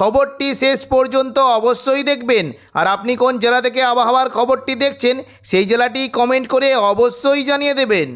খবরটি শেষ পর্যন্ত অবশ্যই দেখবেন। আর আপনি কোন জেলা থেকে আবহাওয়ার খবরটি দেখছেন, সেই জেলাটি কমেন্ট করে অবশ্যই জানিয়ে দেবেন।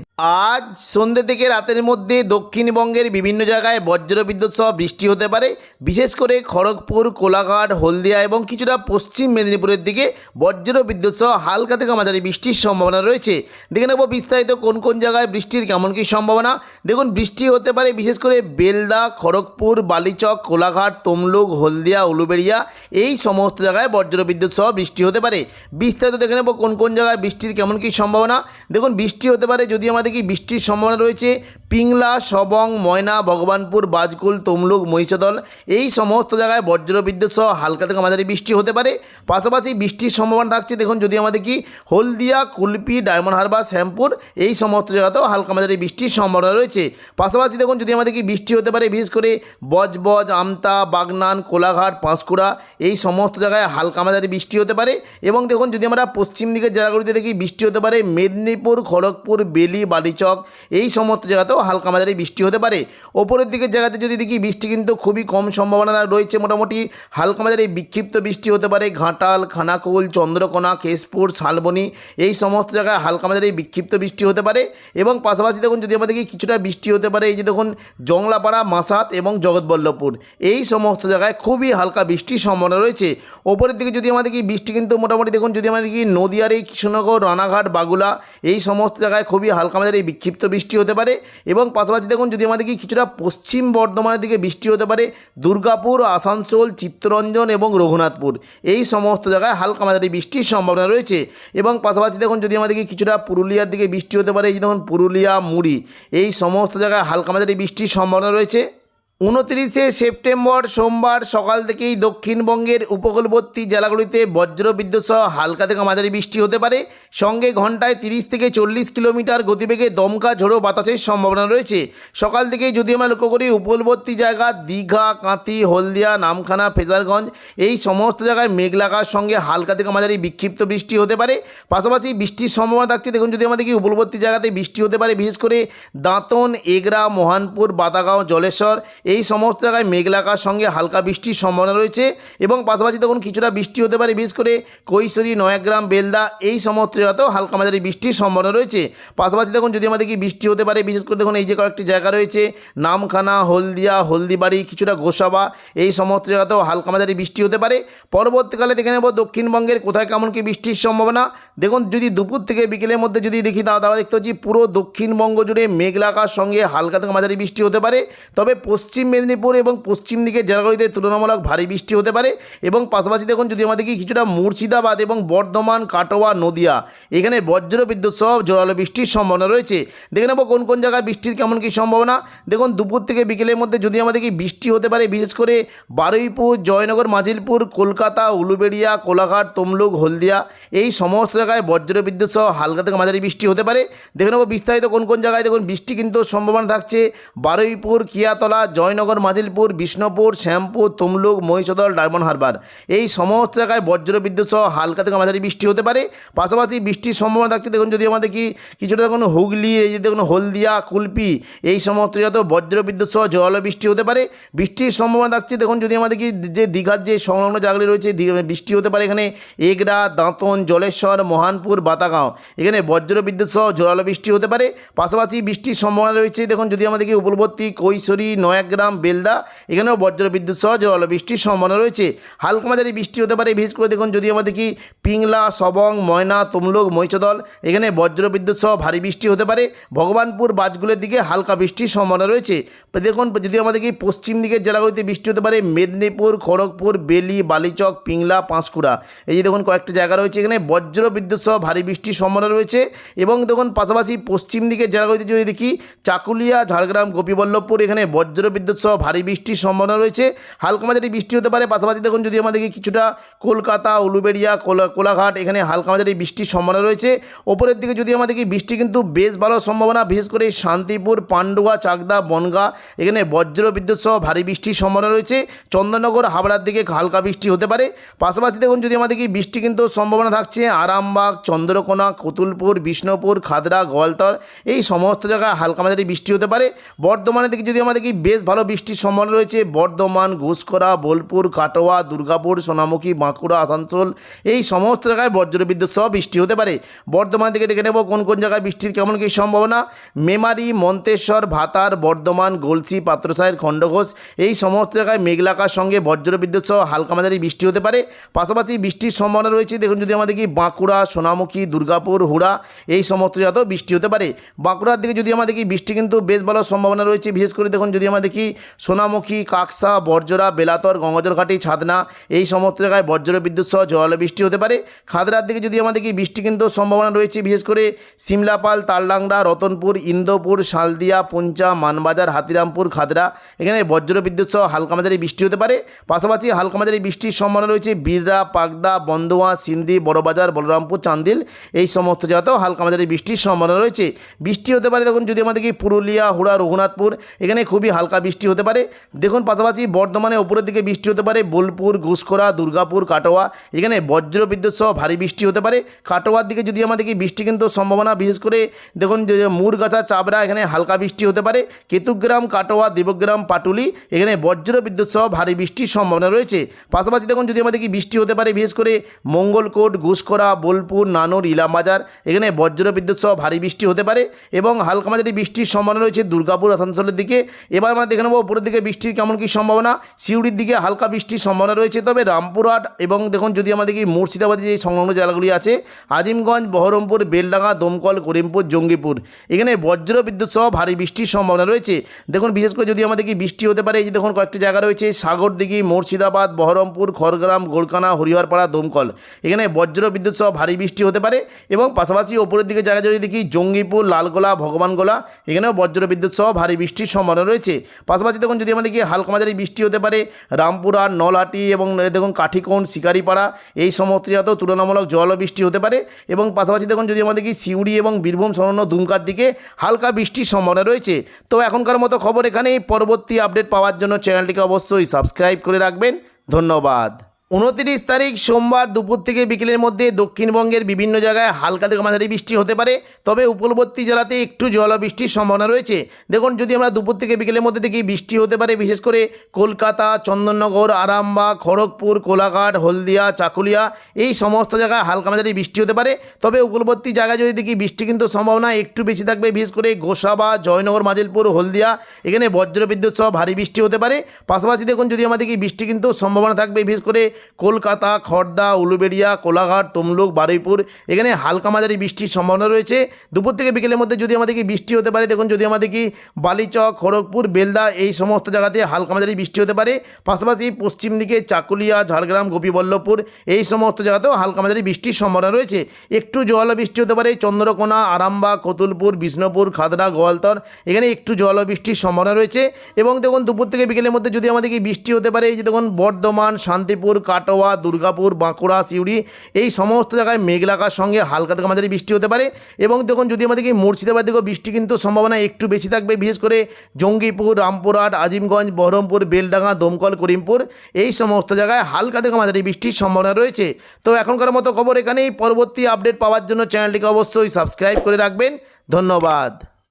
আজ সন্ধ্যে থেকে রাতের মধ্যে দক্ষিণবঙ্গের বিভিন্ন জায়গায় বজ্রবিদ্যুৎ সহ বৃষ্টি হতে পারে। বিশেষ করে খড়গপুর, কোলাঘাট, হলদিয়া এবং কিছুটা পশ্চিম মেদিনীপুরের দিকে বজ্র বিদ্যুৎ সহ হালকা থেকে মাঝারি বৃষ্টির সম্ভাবনা রয়েছে। দেখে নেব বিস্তারিত কোন কোন জায়গায় বৃষ্টির কেমন কী সম্ভাবনা। দেখুন, বৃষ্টি হতে পারে বিশেষ করে বেলদা, খড়গপুর, বালিচক, কোলাঘাট, তমলুক হলদিয়া, উলুবেড়িয়া, এই সমস্ত জায়গায় বজ্রবিদ্যুৎ সহ বৃষ্টি হতে পারে। বিস্তারিত দেখে নেব কোন কোন জায়গায় বৃষ্টির কেমন কী সম্ভাবনা। দেখুন, বৃষ্টি হতে পারে যদি আমাদের কি বৃষ্টির সম্ভাবনা রয়েছে পিংলা, সবং, ময়না, ভগবানপুর, বাজকুল, তমলুক, মহিষাদল, এই সমস্ত জায়গায় বজ্রবিদ্যুৎ সহ হালকা থেকে মাঝারি বৃষ্টি হতে পারে। পাশাপাশি বৃষ্টির সম্ভাবনা থাকছে, দেখুন যদি আমাদের কি হলদিয়া, কুলপি, ডায়মন্ড হারবার, শ্যামপুর, এই সমস্ত জায়গাতেও হালকা মাঝারি বৃষ্টির সম্ভাবনা রয়েছে। পাশাপাশি দেখুন যদি আমাদের কি বৃষ্টি হতে পারে, বিশেষ করে বজবজ, আমতা, বাগনান, কোলাঘাট, পাঁশকুড়া, এই সমস্ত জায়গায় হালকা মাঝারি বৃষ্টি হতে পারে। এবং দেখুন যদি আমরা পশ্চিম দিকের জেলাগুলিতে দেখি, বৃষ্টি হতে পারে মেদিনীপুর, খড়গপুর, বেলি, বালিচক, এই সমস্ত জায়গাতেও হালকা মাঝারি বৃষ্টি হতে পারে। ওপরের দিকের জায়গাতে যদি দেখি বৃষ্টি কিন্তু খুবই কম সম্ভাবনা রয়েছে মোটামুটি। হালকা মাঝারি বিক্ষিপ্ত বৃষ্টি হতে পারে ঘাটাল, খানাকুল, চন্দ্রকোনা, কেশপুর, শালবনি এই সমস্ত জায়গায় হালকা মাঝারি বিক্ষিপ্ত বৃষ্টি হতে পারে এবং পাশাপাশি দেখুন যদি আমাদের কি কিছুটা বৃষ্টি হতে পারে এই যে দেখুন জংলাপাড়া, মাসাত এবং জগৎবল্লভপুর। এই সমস্ত জায়গায় খুবই হালকা বৃষ্টির সম্ভাবনা রয়েছে। ওপরের দিকে যদি আমাদের কি বৃষ্টি কিন্তু মোটামুটি দেখুন যদি আমাদের কি নদিয়ার এই কৃষ্ণনগর, রানাঘাট, বাগুলা এই সমস্ত জায়গায় খুবই হালকা মাঝারি বিক্ষিপ্ত বৃষ্টি হতে পারে এবং পাশাপাশি দেখুন যদি আমাদের কি কিছুটা পশ্চিম বর্ধমানের দিকে বৃষ্টি হতে পারে, দুর্গাপুর, আসানসোল, চিত্তরঞ্জন এবং রঘুনাথপুর, এই সমস্ত জায়গায় হালকা মাঝারি বৃষ্টির সম্ভাবনা রয়েছে। এবং পাশাপাশি দেখুন যদি আমাদেরকে কিছুটা পুরুলিয়ার দিকে বৃষ্টি হতে পারে, এই দেখুন পুরুলিয়া, মুড়ি, এই সমস্ত জায়গায় হালকা মাঝারি বৃষ্টির সম্ভাবনা রয়েছে। উনত্রিশে সেপ্টেম্বর সোমবার সকাল থেকেই দক্ষিণবঙ্গের উপকূলবর্তী জেলাগুলিতে বজ্রবিদ্যুৎ সহ হালকা থেকে মাঝারি বৃষ্টি হতে পারে। সঙ্গে ঘন্টায় তিরিশ থেকে চল্লিশ কিলোমিটার গতিবেগে দমকা ঝোড়ো বাতাসের সম্ভাবনা রয়েছে। সকাল থেকেই যদি আমরা লক্ষ্য করি উপকূলবর্তী জায়গা দীঘা, কাঁথি, হলদিয়া, নামখানা, ফেজারগঞ্জ, এই সমস্ত জায়গায় মেঘলাকার সঙ্গে হালকা থেকে মাঝারি বিক্ষিপ্ত বৃষ্টি হতে পারে। পাশাপাশি বৃষ্টির সম্ভাবনা থাকছে, দেখুন যদি আমাদের কি উপকূলবর্তী জায়গাতে বৃষ্টি হতে পারে, বিশেষ করে দাঁতন, এগরা, মোহানপুর বাতাগাঁও জলেশ্বর এই সমস্ত জায়গায় মেঘলাকার সঙ্গে হালকা বৃষ্টির সম্ভাবনা রয়েছে এবং পাশাপাশি তখন কিছুটা বৃষ্টি হতে পারে, বিশেষ করে কৈশোরী, নয়াগ্রাম, বেলদা, এই সমস্ত জায়গাতেও হালকা মাঝারি বৃষ্টির সম্ভাবনা রয়েছে। পাশাপাশি দেখুন যদি আমাদের কি বৃষ্টি হতে পারে, বিশেষ করে দেখুন এই যে কয়েকটি জায়গা রয়েছে, নামখানা, হলদিয়া, হলদিবাড়ি, কিছুটা গোসাবা, এই সমস্ত জায়গাতেও হালকা মাঝারি বৃষ্টি হতে পারে। পরবর্তীকালে দেখে নেব দক্ষিণবঙ্গের কোথায় কেমন কি বৃষ্টির সম্ভাবনা। দেখুন, যদি দুপুর থেকে বিকেলের মধ্যে যদি দেখি, তাহলে দেখতে পাচ্ছি পুরো দক্ষিণবঙ্গ জুড়ে মেঘলাকার সঙ্গে হালকা থেকে মাঝারি বৃষ্টি হতে পারে। তবে পশ্চিম মেদিনীপুর এবং পশ্চিম দিকের জেলাগুলিতে তুলনামূলক ভারী বৃষ্টি হতে পারে। এবং পাশাপাশি দেখুন, যদি আমাদের কি কিছুটা মুর্শিদাবাদ এবং বর্ধমান, কাটোয়া, নদিয়া, এখানে বজ্র বিদ্যুৎ সহ জোরালো বৃষ্টির সম্ভাবনা রয়েছে। দেখে নেব কোন কোন জায়গায় বৃষ্টির কেমন কী সম্ভাবনা। দেখুন, দুপুর থেকে বিকেলের মধ্যে যদি আমাদের কি বৃষ্টি হতে পারে, বিশেষ করে বারুইপুর, জয়নগর, মাজিলপুর, কলকাতা, উলুবেড়িয়া, কোলাঘাট, তমলুক, হলদিয়া, এই সমস্ত জায়গায় বজ্র বিদ্যুৎ সহ হালকা থেকে মাঝারি বৃষ্টি হতে পারে। দেখে নেব বিস্তারিত কোন কোন জায়গায়। দেখুন, বৃষ্টি কিন্তু সম্ভাবনা থাকছে বারুইপুর, কিয়াতলা, জয়নগর, মাজিলপুর, বিষ্ণুপুর, শ্যামপুর, তমলুক, মহিষদল, ডায়মন্ড হারবার। এই সমস্ত জায়গায় বজ্র বিদ্যুৎ সহ হালকা থেকে মাঝারি বৃষ্টি হতে পারে। পাশাপাশি বৃষ্টির সম্ভাবনা থাকছে, দেখুন, যদি আমাদের কি কিছুটা দেখুন হুগলি, এই যে দেখুন হলদিয়া, কুলপি, এই সমস্ত জায়গাতেও বজ্র বিদ্যুৎ সহ জল বৃষ্টি হতে পারে। বৃষ্টির সম্ভাবনা থাকছে, দেখুন, যদি আমাদের কি যে দীঘার যে সংলগ্ন জায়গাগুলি রয়েছে বৃষ্টি হতে পারে এখানে। এগরা, দাঁতন, জলেশ্বর মহানপুর, বাতাগাঁও। এখানে বজ্র বিদ্যুৎ সহ জোরালো বৃষ্টি হতে পারে। পাশাপাশি বৃষ্টির সম্ভাবনা রয়েছে। দেখুন যদি আমাদের কি উপকূলবর্তী কৈশোরী, নয়াগ্রাম, বেলদা, এখানেও বজ্র বিদ্যুৎ সহ জোরালো বৃষ্টির সম্ভাবনা রয়েছে। হালকা মাঝারি বৃষ্টি হতে পারে। বিশেষ করে দেখুন যদি আমাদের কি পিংলা, সবং, ময়না, তমলুক, মহিষদল, এখানে বজ্র বিদ্যুৎ সহ ভারী বৃষ্টি হতে পারে। ভগবানপুর বাজগুলোর দিকে হালকা বৃষ্টির সম্ভাবনা রয়েছে। দেখুন যদি আমাদের কি পশ্চিম দিকের জেলাগুলিতে বৃষ্টি হতে পারে, মেদিনীপুর, খড়গপুর, বেলি, বালিচক, পিংলা, পাঁশকুড়া। এই যে দেখুন, কয়েকটা জায়গা রয়েছে। এখানে বজ্র বিদ্যুৎ বিদ্যুৎ সহ ভারী বৃষ্টির সম্ভাবনা রয়েছে এবং দেখুন পাশাপাশি পশ্চিম দিকে জেলাগুলিতে যদি দেখি চাকুলিয়া, ঝাড়গ্রাম, গোপীবল্লভপুর, এখানে বজ্র বিদ্যুৎ সহ ভারী বৃষ্টির সম্ভাবনা রয়েছে। হালকা মাঝারি বৃষ্টি হতে পারে, পাশাপাশি দেখুন যদি আমাদেরকে কিছুটা কলকাতা, উলুবেড়িয়া, কোলা কোলাঘাট, এখানে হালকা মাঝারি বৃষ্টির সম্ভাবনা রয়েছে। ওপরের দিকে যদি আমাদেরকে বৃষ্টি কিন্তু বেশ ভালো সম্ভাবনা, বিশেষ করে শান্তিপুর, পান্ডুয়া, চাকদা, বনগা, এখানে বজ্র বিদ্যুৎ সহ ভারী বৃষ্টির সম্ভাবনা রয়েছে। চন্দননগর হাবড়ার দিকে হালকা বৃষ্টি হতে পারে। পাশাপাশি দেখুন যদি আমাদেরকে বৃষ্টি কিন্তু সম্ভাবনা থাকছে আরামবাগ চন্দ্রকোনা, কতুলপুর, বিষ্ণুপুর, খাদরা, গোয়ালতর, এই সমস্ত জায়গায় হালকা মাঝারি বৃষ্টি হতে পারে। বর্ধমানের দিকে যদি আমাদেরকে বেশ ভালো বৃষ্টির সম্ভাবনা রয়েছে, বর্ধমান ঘুষকরা বোলপুর, কাটোয়া, দুর্গাপুর, সোনামুখী, বাঁকুড়া, আসানসোল, এই সমস্ত জায়গায় বজ্রবিদ্যুৎ সহ বৃষ্টি হতে পারে। বর্ধমান থেকে দেখে নেব কোন কোন জায়গায় বৃষ্টির কেমন কী সম্ভাবনা। মেমারি, মন্তেশ্বর, ভাতার, বর্ধমান, গলসি, পাত্রসাহের, খণ্ডঘোষ, এই সমস্ত জায়গায় মেঘলাকার সঙ্গে বজ্রবিদ্যুৎ সহ হালকা মাঝারি বৃষ্টি হতে পারে। পাশাপাশি বৃষ্টির সম্ভাবনা রয়েছে। দেখুন যদি আমাদের কি বাঁকুড়া সোনামুখী, দুর্গাপুর, হুড়া এই সমস্ত জায়গাতেও বৃষ্টি হতে পারে। বাঁকুড়ার দিকে যদি আমরা দেখি, বৃষ্টি কিন্তু বেশ ভালো সম্ভাবনা রয়েছে। বিশেষ করে দেখুন, যদি আমাদের কি সোনামুখী, কাকসা বর্জরা বেলাতর, গঙ্গাজলঘাটি ছাদনা এই সমস্ত জায়গায় বজ্র বিদ্যুৎ সহ বৃষ্টি হতে পারে। খাদরার দিকে যদি আমাদের দেখি, বৃষ্টি কিন্তু সম্ভাবনা রয়েছে। বিশেষ করে সিমলাপাল, তালডাংরা, রতনপুর, ইন্দোপুর, শালদিয়া, পুঞ্চা, মানবাজার, হাতিরামপুর, খাদরা এখানে বজ্র বিদ্যুৎ সহ হালকা মাঝারি বৃষ্টি হতে পারে। পাশাপাশি হালকা মাঝারি বৃষ্টির সম্ভাবনা রয়েছে। বীররা পাকদা বন্দোয়া সিন্দি বড়বাজার, বলরামপুর চান্দিল, এই সমস্ত জায়গাতেও হালকা মাঝারি বৃষ্টির সম্ভাবনা রয়েছে। বৃষ্টি হতে পারে, দেখুন, যদি আমাদের কি পুরুলিয়া, হুড়া, রঘুনাথপুর, এখানে খুবই হালকা বৃষ্টি হতে পারে। দেখুন, পাশাপাশি বর্ধমানে ওপরের দিকে বৃষ্টি হতে পারে, বোলপুর, ঘুষখোরা, দুর্গাপুর, কাটোয়া, এখানে বজ্র বিদ্যুৎ সহ ভারী বৃষ্টি হতে পারে। কাটোয়ার দিকে যদি আমাদের কি বৃষ্টি কিন্তু সম্ভাবনা, বিশেষ করে, দেখুন মুরগাছা, চাবড়া, এখানে হালকা বৃষ্টি হতে পারে। কেতুগ্রাম, কাটোয়া, দেবগ্রাম, পাটুলি, এখানে বজ্র বিদ্যুৎ সহ ভারী বৃষ্টির সম্ভাবনা রয়েছে। পাশাপাশি দেখুন, যদি আমাদের কি বৃষ্টি হতে পারে, বিশেষ করে মঙ্গলকোট, ঘুষখোরা বোলপুর নানুর, ইলামবাজার। এখানে বজ্র বিদ্যুৎ সহ ভারী বৃষ্টি হতে পারে এবং হালকা মাঝারি বৃষ্টির সম্ভাবনা রয়েছে দুর্গাপুর, আসানসোলের দিকে। এবার আমরা দেখে নেব উপরের দিকে বৃষ্টির কেমন কী সম্ভাবনা। সিউড়ির দিকে হালকা বৃষ্টির সম্ভাবনা রয়েছে, তবে রামপুরহাট এবং দেখুন যদি আমাদের মুর্শিদাবাদে যে সংলগ্ন জেলাগুলি আছে, আজিমগঞ্জ, বহরমপুর, বেলডাঙ্গা, দমকল, করিমপুর, জঙ্গিপুর। এখানে বজ্র বিদ্যুৎ সহ ভারী বৃষ্টির সম্ভাবনা রয়েছে। দেখুন বিশেষ করে যদি আমাদের বৃষ্টি হতে পারে, এই যে দেখুন কয়েকটি জায়গা রয়েছে সাগরদিঘি মুর্শিদাবাদ, বহরমপুর, খড়গ্রাম, গোলকানা, হরিহরপাড়া, দমকল। এখানে বজ্র বিদ্যুৎ সহ ভারী বৃষ্টি হতে পারে এবং পাশাপাশি ওপরের দিকে জায়গা যদি দেখি জঙ্গিপুর, লালগোলা, ভগবানগোলা, এখানেও বজ্র বিদ্যুৎ সহ ভারী বৃষ্টির সম্ভাবনা রয়েছে। পাশাপাশি দেখুন, যদি আমাদের কি হালকা মাঝারি বৃষ্টি হতে পারে রামপুরহাট নলাটি এবং দেখুন কাঠিকোণ শিকারিপাড়া, এই সমস্ত জায়গাতেও তুলনামূলক জল বৃষ্টি হতে পারে এবং পাশাপাশি দেখুন, যদি আমাদের কি সিউড়ি এবং বীরভূম সংলগ্ন দুমকার দিকে হালকা বৃষ্টির সম্ভাবনা রয়েছে। তো এখনকার মতো খবর এখানেই, পরবর্তী আপডেট পাওয়ার জন্য চ্যানেলটিকে অবশ্যই সাবস্ক্রাইব করে রাখবেন। ধন্যবাদ। উনত্রিশ তারিখ সোমবার দুপুর থেকে বিকেলের মধ্যে দক্ষিণবঙ্গের বিভিন্ন জায়গায় হালকা থেকে মাঝারি বৃষ্টি হতে পারে, তবে উপকূলবর্তী জেলাতে একটু জলবৃষ্টির সম্ভাবনা রয়েছে। দেখুন, যদি আমরা দুপুর থেকে বিকেলের মধ্যে দেখি বৃষ্টি হতে পারে, বিশেষ করে কলকাতা, চন্দননগর, আরামবাগ, খড়গপুর, কোলাঘাট, হলদিয়া, চাকুলিয়া, এই সমস্ত জায়গায় হালকা মাঝারি বৃষ্টি হতে পারে। তবে উপকূলবর্তী জায়গায় যদি দেখি বৃষ্টি কিন্তু সম্ভাবনা একটু বেশি থাকবে, বিশেষ করে গোসাবা, জয়নগর, মাজিলপুর, হলদিয়া, এখানে বজ্রবিদ্যুৎ সহ ভারী বৃষ্টি হতে পারে। পাশাপাশি দেখুন, যদি আমাদের কি বৃষ্টি কিন্তু সম্ভাবনা থাকবে, বিশেষ করে কলকাতা খড়দা উলুবেড়িয়া, কোলাঘাট, তমলুক, বারুইপুর, এখানে হালকা মাঝারি বৃষ্টির সম্ভাবনা রয়েছে। দুপুর থেকে বিকেলের মধ্যে যদি আমাদের কি বৃষ্টি হতে পারে, দেখুন যদি আমাদের কি বালিচক, খড়গপুর, বেলদা এই সমস্ত জায়গাতে হালকা মাঝারি বৃষ্টি হতে পারে। পাশাপাশি পশ্চিম দিকে চাকুলিয়া, ঝাড়গ্রাম, গোপীবল্লভপুর এই সমস্ত জায়গাতেও হালকা মাঝারি বৃষ্টির সম্ভাবনা রয়েছে। একটু জল বৃষ্টি হতে পারে, চন্দ্রকোনা, আরামবাগ, কতুলপুর, বিষ্ণুপুর খাদড়া গোয়ালতর, এখানে একটু জল বৃষ্টির সম্ভাবনা রয়েছে। এবং দেখুন দুপুর থেকে বিকেলের মধ্যে যদি আমাদের কি বৃষ্টি হতে পারে, এই যে দেখুন বর্ধমান, শান্তিপুর কাটোয়া, দুর্গাপুর, বাঁকুড়া, সিউড়ি এই সমস্ত জায়গায় মেঘলাকার সঙ্গে হালকা থেকে মাঝারি বৃষ্টি হতে পারে। এবং দেখুন, যদি আমাদের কি মুর্শিদাবাদ দিকেও বৃষ্টি কিন্তু সম্ভাবনা একটু বেশি থাকবে, বিশেষ করে জঙ্গিপুর, রামপুরহাট, আজিমগঞ্জ, বহরমপুর, বেলডাঙ্গা, দমকল, করিমপুর এই সমস্ত জায়গায় হালকা থেকে মাঝারি বৃষ্টির সম্ভাবনা রয়েছে। তো এখনকার মতো খবর এখানেই। পরবর্তী আপডেট পাওয়ার জন্য চ্যানেলটিকে অবশ্যই সাবস্ক্রাইব করে রাখবেন। ধন্যবাদ।